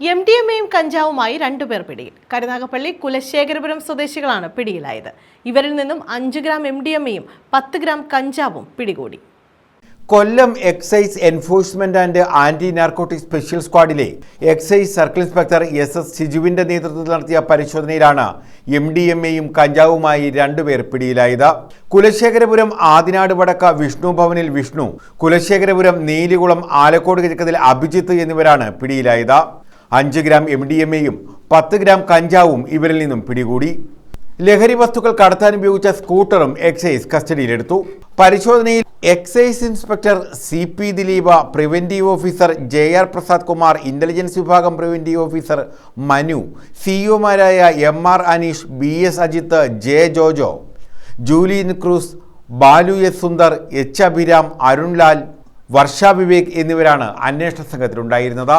M D M എയും കഞ്ചാവുമായി രണ്ടുപേർ പിടിയിൽ. കരുനാഗപ്പള്ളി കുലശേഖരപുരം സ്വദേശികളാണ് പിടിയിലായത്. ഇവരിൽ നിന്നും അഞ്ച് ഗ്രാം എം ഡി എം എയും പത്ത് ഗ്രാം കഞ്ചാവും പിടികൂടി. Kollam excise enforcement and anti narcotic special സ്ക്വാഡിലെ excise circle inspector S S ഷിജുവിന്റെ നേതൃത്വത്തിൽ നടത്തിയ പരിശോധനയിലാണ് എം ഡി എം എയും കഞ്ചാവുമായി രണ്ടുപേർ പിടിയിലായത്. കുലശേഖരപുരം ആദിനാട് വടക്ക വിഷ്ണു ഭവനിൽ വിഷ്ണു കുലശേഖരപുരം നീലികുളം ആലക്കോട് കിഴക്കതിൽ അഭിജിത്ത് എന്നിവരാണ് പിടിയിലായത്. അഞ്ച് ഗ്രാം എം ഡി എം എയും പത്ത് ഗ്രാം കഞ്ചാവും ഇവരിൽ നിന്നും പിടികൂടി. ലഹരി വസ്തുക്കൾ കടത്താൻ ഉപയോഗിച്ച സ്കൂട്ടറും എക്സൈസ് കസ്റ്റഡിയിലെടുത്തു. പരിശോധനയിൽ excise inspector C P Dileepa preventive officer J R Prasad Kumar intelligence വിഭാഗം preventive officer Manu സിഇഒമാരായ M R Aneesh B S Ajith J Jojo Julian Cruz Balu S Sundar H Abhiram Arunlal Varsha Vivek എന്നിവരാണ് അന്വേഷണ സംഘത്തിലുണ്ടായിരുന്നത്.